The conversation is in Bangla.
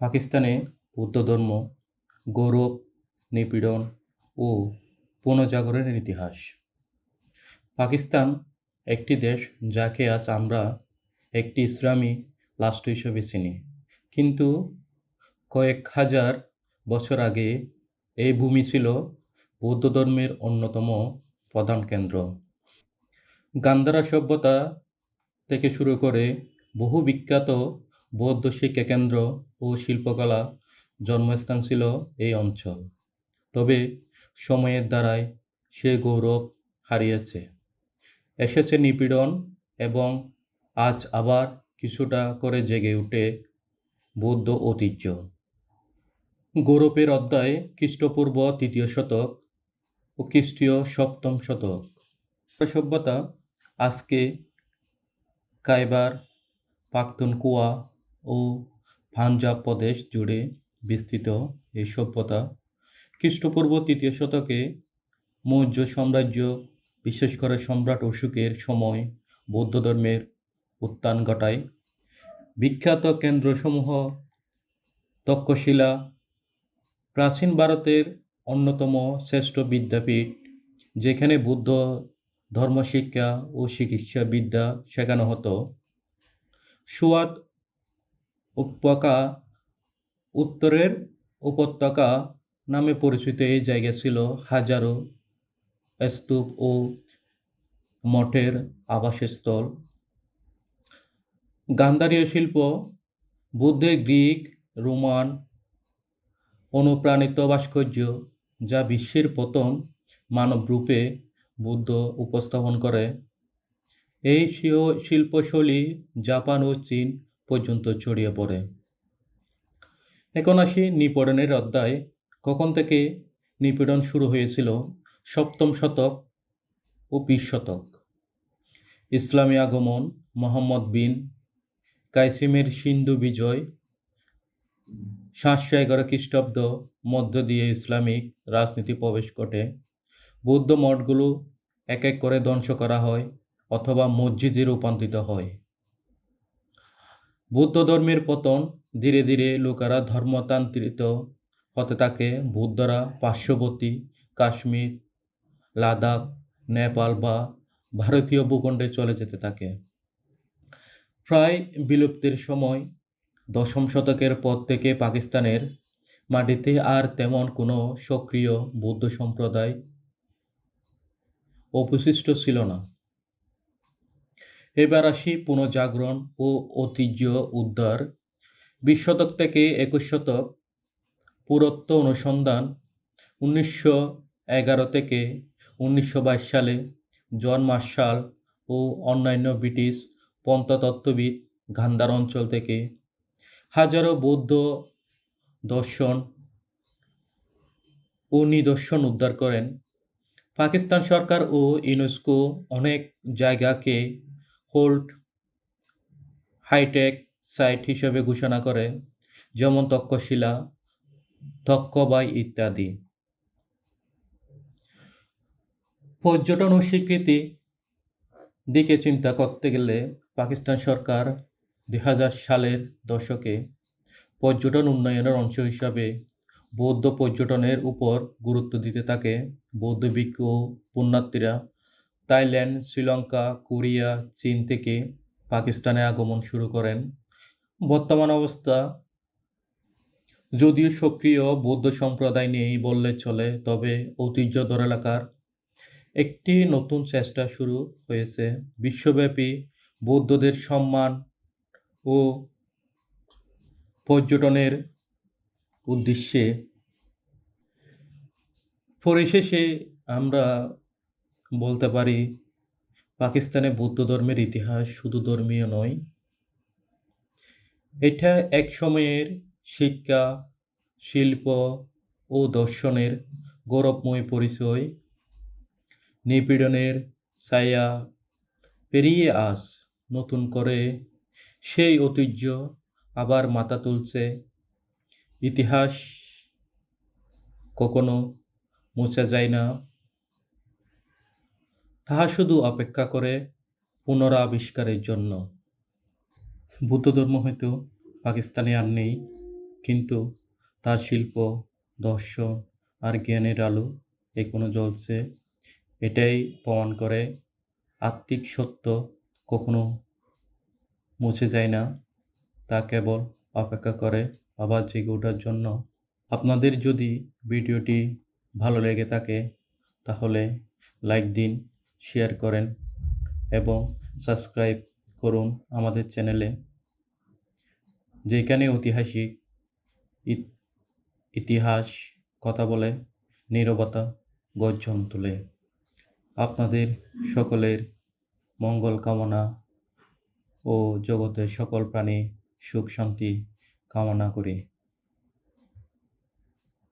পাকিস্তানে বৌদ্ধ ধর্ম, গৌরব, নিপীড়ন ও পুনর্জাগরণের ইতিহাস। পাকিস্তান একটি দেশ যাকে আজ আমরা একটি ইসলামী রাষ্ট্র হিসেবে চিনি। কিন্তু কয়েক হাজার বছর আগে এই ভূমি ছিল বৌদ্ধ ধর্মের অন্যতম প্রধান কেন্দ্র। গান্ধারা সভ্যতা থেকে শুরু করে বহু বিখ্যাত বৌদ্ধ শিক্ষা কেন্দ্র ও শিল্পকলা জন্মস্থান ছিল এই অঞ্চল। তবে সময়ের দ্বারায় সে গৌরব হারিয়েছে। এসেছে নিপীড়ন এবং আজ আবার কিছুটা করে জেগে উঠে বৌদ্ধ ঐতিহ্য। গৌরবের অধ্যায় খ্রিস্টপূর্ব তৃতীয় শতক ও খ্রিস্টীয় সপ্তম শতক। সভ্যতা আজকে কাইবার পাখতুনকুয়া ও পাঞ্জাব প্রদেশ জুড়ে বিস্তৃত এই সভ্যতা। খ্রিস্টপূর্ব তৃতীয় শতকে মৌর্য সাম্রাজ্য বিশেষ করে সম্রাট অশোকের সময় বৌদ্ধ ধর্মের উত্থান ঘটায়। বিখ্যাত কেন্দ্রসমূহ তক্ষশিলা, প্রাচীন ভারতের অন্যতম শ্রেষ্ঠ বিদ্যাপীঠ, যেখানে বুদ্ধ ধর্মশিক্ষা ও চিকিৎসা বিদ্যা শেখানো হতো। সুয়াদ উপত্যকা উত্তরের উপত্যকা নামে পরিচিত এই জায়গা ছিল হাজারো স্তূপ ও মঠের আবাসস্থল। গান্ধারীয় শিল্প বুদ্ধের গ্রিক, রোমান অনুপ্রাণিত ভাস্কর্য যা বিশ্বের প্রথম মানবরূপে বুদ্ধ উপস্থাপন করে। এই শিল্পশৈলী জাপান ও চীন পর্যন্ত ছড়িয়ে পড়ে। এখন আসি নিপীড়নের অধ্যায়, কখন থেকে নিপীড়ন শুরু হয়েছিল? সপ্তম শতক ও বিশ শতক। ইসলামী আগমন, মোহাম্মদ বিন কাইসিমের সিন্ধু বিজয়, সাতশো এগারো খ্রিস্টাব্দ মধ্য দিয়ে ইসলামিক রাজনীতি প্রবেশ ঘটে। বৌদ্ধ মঠগুলো এক এক করে ধ্বংস করা হয় অথবা মসজিদে রূপান্তরিত হয়। বৌদ্ধ ধর্মের পতন, ধীরে ধীরে লোকেরা ধর্মতান্ত্রিত হতে থাকে। বৌদ্ধরা পার্শ্ববর্তী কাশ্মীর, লাদাখ, নেপাল বা ভারতীয় ভূখণ্ডে চলে যেতে থাকে। প্রায় বিলুপ্তির সময় দশম শতকের পর থেকে পাকিস্তানের মাটিতে আর তেমন কোনো সক্রিয় বৌদ্ধ সম্প্রদায় অবশিষ্ট ছিল না। এবার আসি পুনর্জাগরণ ও ঐতিহ্য উদ্ধার। বিশ শতক থেকে একুশ শতক পুরত্ব অনুসন্ধান উনিশশো এগারো থেকে উনিশশো বাইশ সালে জন মার্শাল ও অন্যান্য ব্রিটিশ পন্থতত্ত্ববিদ গান্ধার অঞ্চল থেকে। হাজারো বৌদ্ধ দর্শন ও নিদর্শন উদ্ধার করেন। পাকিস্তান সরকার ও ইউনেস্কো অনেক জায়গাকে হোল্ড হাইটেক সাইট হিসেবে ঘোষণা করে, যেমন তক্ষশিলা, তক্ষবাই ইত্যাদি। পর্যটন ও স্বীকৃতি দিকে চিন্তা করতে গেলে পাকিস্তান সরকার দুই হাজার সালের দশকে পর্যটন উন্নয়নের অংশ হিসাবে বৌদ্ধ পর্যটনের উপর গুরুত্ব দিতে থাকে। বৌদ্ধ ভিক্ষু পুণ্যার্থীরা থাইল্যান্ড, শ্রীলঙ্কা, কোরিয়া, চীন থেকে পাকিস্তানে আগমন শুরু করেন। বর্তমান অবস্থা, যদিও সক্রিয় বৌদ্ধ সম্প্রদায় নেই বললে চলে, তবে ঐতিহ্য ধরে রাখার একটি নতুন চেষ্টা শুরু হয়েছে। বিশ্বব্যাপী বৌদ্ধদের সম্মান ও পর্যটনের উদ্দেশ্যে। পরিশেষে আমরা বলতে পারি, পাকিস্তানে বৌদ্ধ ধর্মের ইতিহাস শুধু ধর্মীয় নয়। এটা এক সময়ের শিক্ষা, শিল্প ও দর্শনের গৌরবময় পরিচয়। নিপীড়নের ছায়া পেরিয়ে আস নতুন করে সেই ঐতিহ্য আবার মাথা তুলছে। ইতিহাস কখনো মোছা যায় না। তাহা শুধু অপেক্ষা করে পুনরাবিষ্কারের জন্য। বুদ্ধ ধর্ম হয়তো পাকিস্তানে আর নেই, কিন্তু তার শিল্প, দর্শন আর জ্ঞানের আলো এখনও জ্বলছে, এটাই প্রমাণ করে আত্মিক সত্য কখনো মুছে যায় না, তা কেবল অপেক্ষা করে আবার জেগে ওঠার জন্য। আপনাদের যদি ভিডিওটি ভালো লেগে থাকে, তাহলে লাইক দিন শেয়ার করেন এবং সাবস্ক্রাইব করুন আমাদের চ্যানেলে। যেখানে ঐতিহাসিক ইতিহাস, কথা বলে, নীরবতা, গর্জন তোলে। আপনাদের সকলের মঙ্গল কামনা ও জগতের সকল প্রাণী সুখ শান্তি কামনা করি।